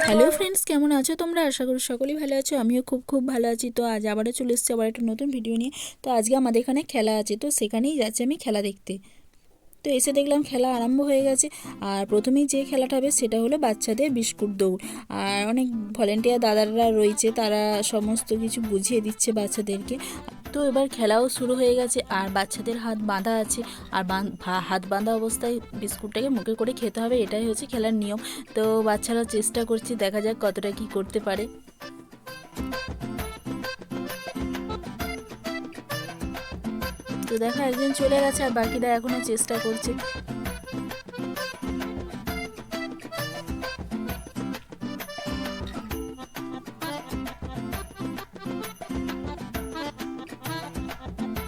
Hello friends কেমন আছো তোমরা? আশা করি সকলেই ভালো আছো। আমিও খুব খুব ভালো আছি। তো আজ আবারও চলে এসেছি আবার একটা নতুন ভিডিও নিয়ে। তো আজকে আমাদের এখানে খেলা আছে, তো সেখানেই যাচ্ছি আমি খেলা দেখতে। তো এসে দেখলাম খেলা আরম্ভ হয়ে গেছে। আর প্রথমেই যে খেলাটা হবে সেটা হলো বাচ্চাদের বিস্কুট দৌড়। আর অনেক ভলেন্টিয়ার দাদারা রয়েছে, তারা সমস্ত কিছু বুঝিয়ে দিচ্ছে বাচ্চাদেরকে। তো এবার খেলাও শুরু হয়ে গেছে। আর বাচ্চাদের হাত বাঁধা আছে। আর হাত বাঁধা অবস্থায় বিস্কুটটাকে মুখে করে খেতে হবে। এটাই হচ্ছে খেলার নিয়ম। তো বাচ্চারা চেষ্টা করছে, দেখা যাক কতটা কি করতে পারে। তো দেখা, একজন চলে গেছে আর বাকিরা এখনও চেষ্টা করছে।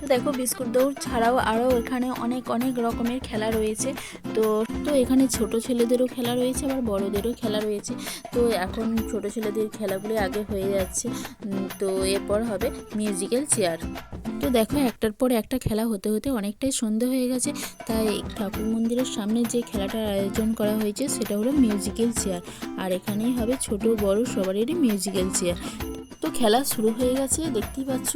তো দেখো বিস্কুট দৌড় ছাড়াও আরও এখানে অনেক অনেক রকমের খেলা রয়েছে। তো তো এখানে ছোট ছেলেদেরও খেলা রয়েছে, আবার বড়দেরও খেলা রয়েছে। তো এখন ছোট ছেলেদের খেলাগুলি আগে হয়ে যাচ্ছে। তো এরপর হবে মিউজিক্যাল চেয়ার তো দেখো একটার পর একটা খেলা হতে হতে অনেকটাই সন্ধে হয়ে গেছে। তাই ঠাকুর মন্দিরের সামনে যে খেলাটার আয়োজন করা হয়েছে, সেটা হলো মিউজিক্যাল চেয়ার আর এখানেই হবে ছোট, বড় সবারই মিউজিক্যাল চেয়ার তো খেলা শুরু হয়ে গেছে, দেখতেই পাচ্ছ।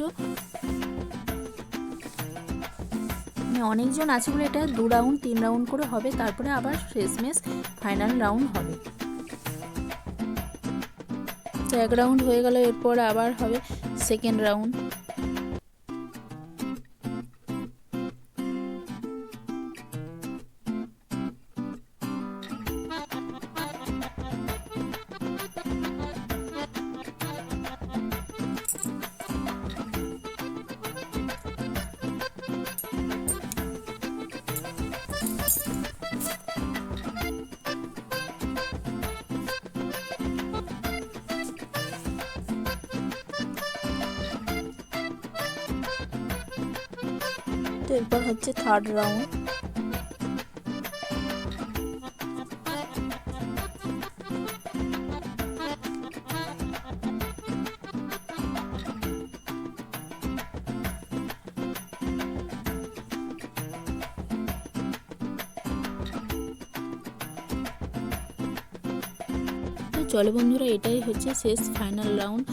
মানে অনেকজন আছে বলে এটা দু রাউন্ড তিন রাউন্ড করে হবে। তারপরে আবার শেষমেশ ফাইনাল রাউন্ড হবে। তো এক রাউন্ড হয়ে গেল, এরপর আবার হবে সেকেন্ড রাউন্ড তো এরপর হচ্ছে থার্ড রাউন্ড চলো বন্ধুরা, এটাই হচ্ছে শেষ ফাইনাল রাউন্ড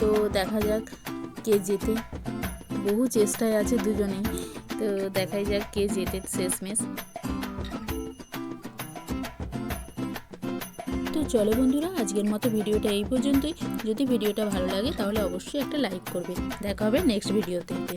তো দেখা যাক কে জেতে। বহু চেষ্টায় আছে দুজনেই। তো দেখাই যাক কে জেতে শেষমেশ। তো চলো বন্ধুরা, আজকের মতো ভিডিওটা এই পর্যন্তই। যদি ভিডিওটা ভালো লাগে তাহলে অবশ্যই একটা লাইক করবে। দেখা হবে নেক্সট ভিডিওতে।